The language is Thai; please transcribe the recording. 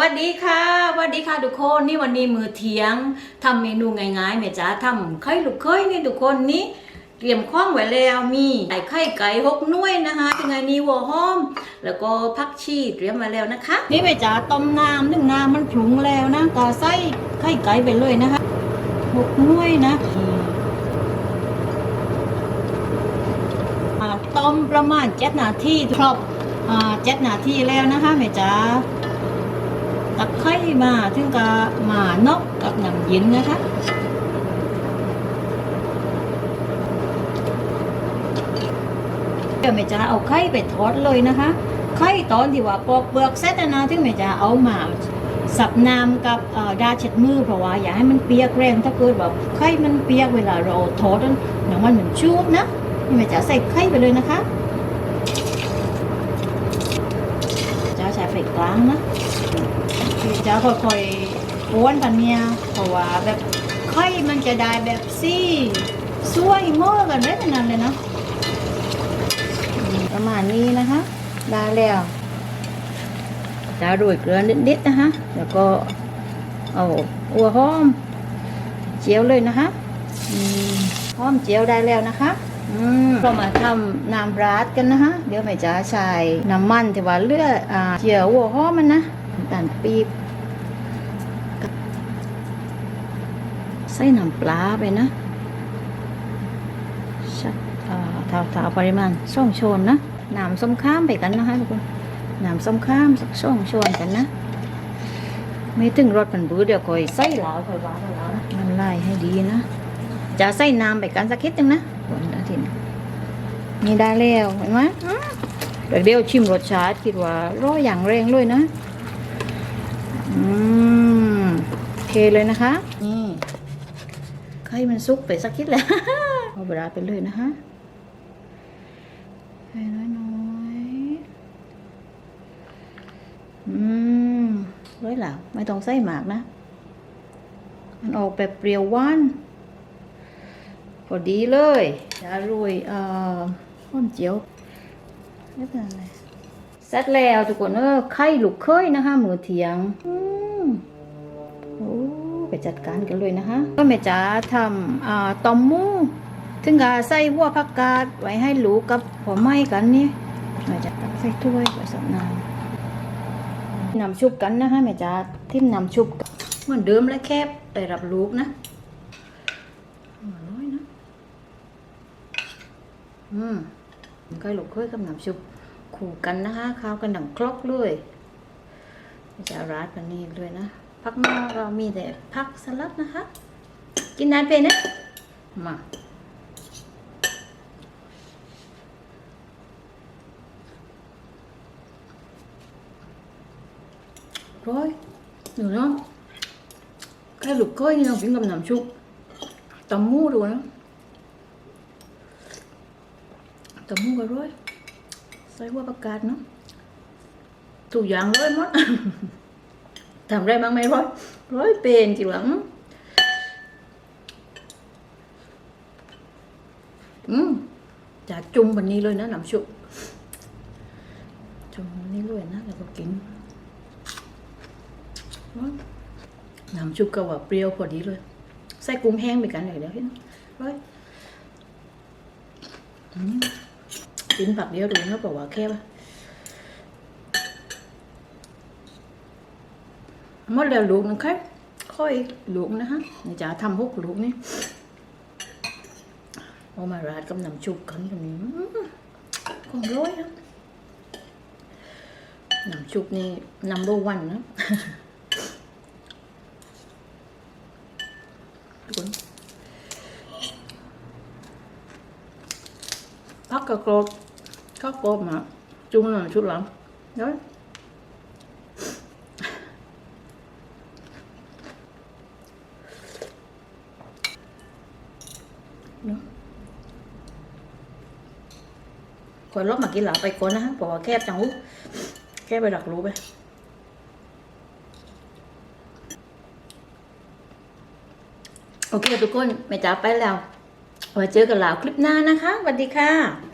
วัสดีค่ะวัสดีค่ะทุกคนนี่วันนี้มือเที่ยงทำเมนูง่ายๆแม่จ๋าทำไข่ลูกเคยนี่ทุกคนนี่เตรียมข้องไว้แล้วมีไก่ไข่ไก่หกน่วยนะคะยังไงนี่วัวหอม แล้วก็ผักชีเตรียมไว้แล้วนะคะ นี่แม่จ๋าต้มน้ำนึ่งน้ำมันผุงแล้วนะก็ใส่ไข่ไก่ไปเลยนะคะหกน่วยนะต้มประมาณเจ็ดนาทีครบเจ็ดนาทีแล้วนะคะแม่จ๋า ตะไคร้มาถึงกับหมานกกับน้ำเย็นนะคะเดี๋ยวแม่จะเอาไข่ไปทอดเลยนะคะไข่ตอนที่ว่าปอกเปลือกเสร็จนะถึงแม่จะเอามาสับน้ำกับดาเช็ดมือเพราะว่าอย่าให้มันเปียกแรงถ้าเกิดแบบไข่มันเปียกเวลาเราทอดนั้นมันเหมือนชุบนะนี่แม่จะใส่ไข่ไปเลยนะคะจะใช้ไฟกลางนะ จะค่อยๆม้วนปันเนี่ยเพราะว่าแบบไข่มันจะได้แบบซี่สวยเมื่อกันได้ขนาดเลยนะประมาณนี้นะคะได้แล้วจะโรยเกลือนิดๆนะคะแล้วก็เอาอัวหอม เจียวเลยนะคะหอมเจียวได้แล้วนะคะเรามาทำน้ำราดกันนะคะเดี๋ยวแม่จะใส่น้ำมันที่ว่าเลือดเจียวหัวหอมมันนะ น้ำตาลปี๊บใส่น้ำปลาไปนะชักเท่าเท่าปริมาณสองชนนะน้ำส้มข้ามไปกันนะคะทุกคนน้ำส้มข้ามสักสองชนกันนะไม่ถึงรสมันบื้อเดี๋ยวคอยใส่หลาวคอยหวานแล้วนะมันไล่ให้ดีนะจะใส่น้ำไปกันสักคิดหนึ่งนะคนอาทิตย์นี่ได้แล้วเห็นไหมเดี๋ยวเดี๋ยวชิมรสชาติคิดว่าร้อยอย่างแรงเลยนะ อืมโอเคเลยนะคะ นี่ไข่มันซุกไปสักคิดแล้วเอาเวลาไปเลยนะคะให้น้อยๆอืมร้อยแล้วไม่ต้องใส่หมากนะ มันออกแบบเปรี้ยวหวานพอดีเลยจะโรยเอ่อข้าวเจียวไม่เป็นไร เสร็จแล้วทุกคนเออไข่ลูกเคยนะคะมือเทียงอืมโอ้ไปจัดการกันเลยนะคะ ก็แม่จ๋าทำอ่าตอมมูถึงกับใส่หัวผักกาดไว้ให้ลูกกับหัวไม้กันนี่แม่จ๋าตักใส่ถ้วยผสมน้ำนำชุบกันนะคะแม่จ๋าทิมนำชุบกันเหมือนเดิมและแคบไปรับลูกนะอร่อยนะอืมไก่หลกเคยกับน้ำชุบ ขู่กันนะคะข้าวกันดังครกเลยจะราดกันนี่เลยนะพักน้าเรามีแต่พักสลัดนะคะ กินนานเป็นนะมาร้อยหนูเนาะไก่หลกเคยนี่เรากินกับน้ำชุบตำมูดูนะตำมูก็ร้อย ใส่หัวประกาศเนาะถูกอย่างร้อยหมดทำไรบ้างไหมร้อยร้อยเป็นจีหวังอืมจะจุ่มวันนี้เลยนะน้ำชุบจุ่มวันนี้เลยนะแล้วก็กินน้ำชุบก็ว่าเปรี้ยวพอดีเลยใส่กุ้งแห้งไปกันเลยเดี๋ยวเห็นร้อยอืม กินผักเดียวดูนะบอกว่าแค่ว่าหมดแล้วลูกนึงครับค่อยลูกนะฮะนี่จะทำหกลูกนี่เอามาราดกับน้ำชุบกันตรงนี้อื้อของร้อยนะน้ำชุบนี่ number one นะทุกคนพักกระโกรบข้าวโก รบมาจุ่มหน่อยชุดหลังเดี๋ยวเนาะคนรบมากินหลังไปก่อนนะฮะเพราะว่าแคบจังหูแคบไปดักรู้ไปโอเคทุกคนแม่จ๋าไปแล้วไว้เจอกันแล้วคลิปหน้านะคะสวัสดีค่ะ